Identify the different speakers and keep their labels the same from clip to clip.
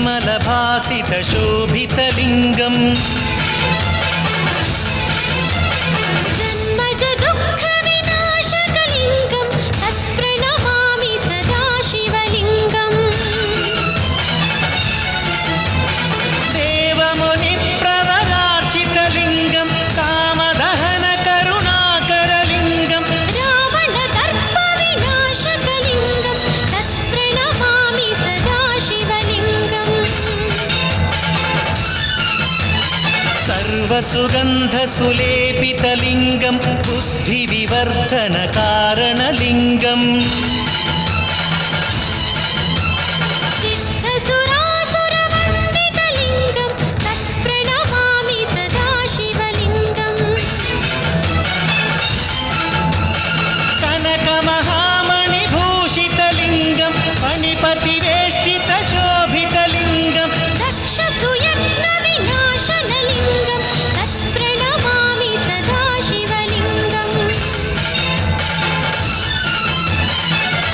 Speaker 1: निर्मलभासितशोभितलिङ्गम् सर्वसुगन्धसुलेपितलिङ्गं बुद्धिविवर्धनकारणलिङ्गम्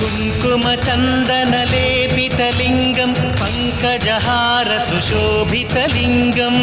Speaker 1: कुङ्कुमचन्दनलेपितलिङ्गं पङ्कजहारसुशोभितलिङ्गम्